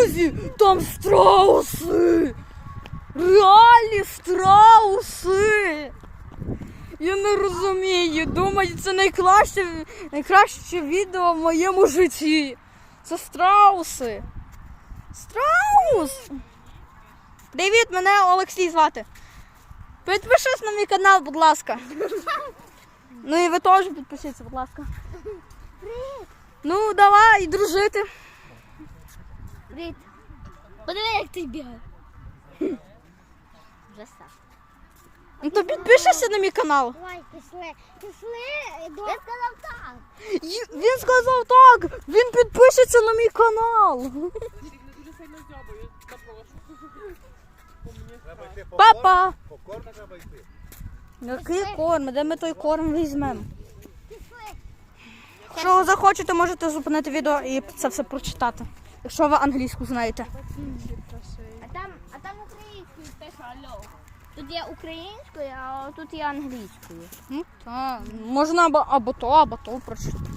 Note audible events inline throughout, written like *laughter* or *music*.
Друзі, там страуси! Реальні страуси! Я не розумію. Думаю, це найкраще, найкраще відео в моєму житті. Це страуси. Страус! Привіт, мене Олексій звати. Підпишись на мій канал, будь ласка. Ну і ви теж підпишіться, будь ласка. Ну, давай дружити. Привіт. Подиви, як ти бігає. *laughs* Вже став. Ну то підпишися на мій канал. Давай, пішли. Пішли. Я сказав так. Й- Він сказав так, він підпишеться на мій канал. Не дуже сильно зябаю, запрошую. Треба йти по Папа! корм. По корм треба йти. Який корм? Де ми той корм візьмемо? Пішли. Якщо захочете, можете зупинити відео і це все прочитати. Якщо ви англійську знаєте. А там, а там українською теж алло. Тут є українською, а тут є англійською. Ну так. Можна або, або то, або то прочитати.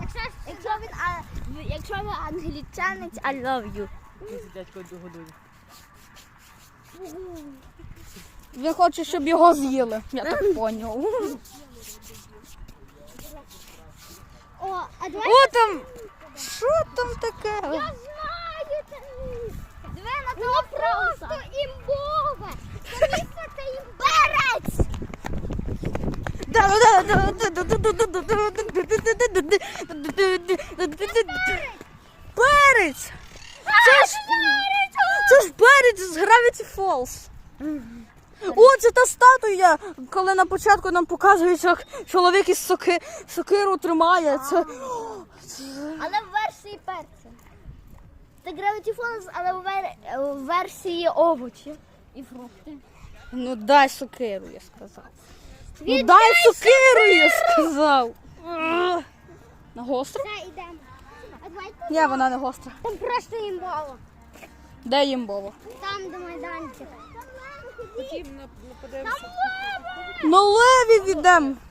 Якщо, якщо він, а, якщо ви англічанець, I love you. Дядько догодує. Він хоче, щоб його з'їли. Я так поняв. О, а давай О, там. Там таке? Я знаю це місце. Диви на того просто імбове. Це місце це імберець. Перець! Це ж, це ж перець з Gravity Falls. О, це та статуя, коли на початку нам показують, як чоловік із соки, сокиру тримає. Це... Але версії перця. Це Gravity Falls, але вер... в версії овочі і фрукти. Ну дай сокиру, я сказав. Ну дай сокиру, я сказав. *laughs* На гостро? Все, йдемо. А Ні, вона не гостра. Там просто імбово. Де їмбово? Там, де майданчик. Хотім на, на подивимося. На леві відемо. Зупиняй!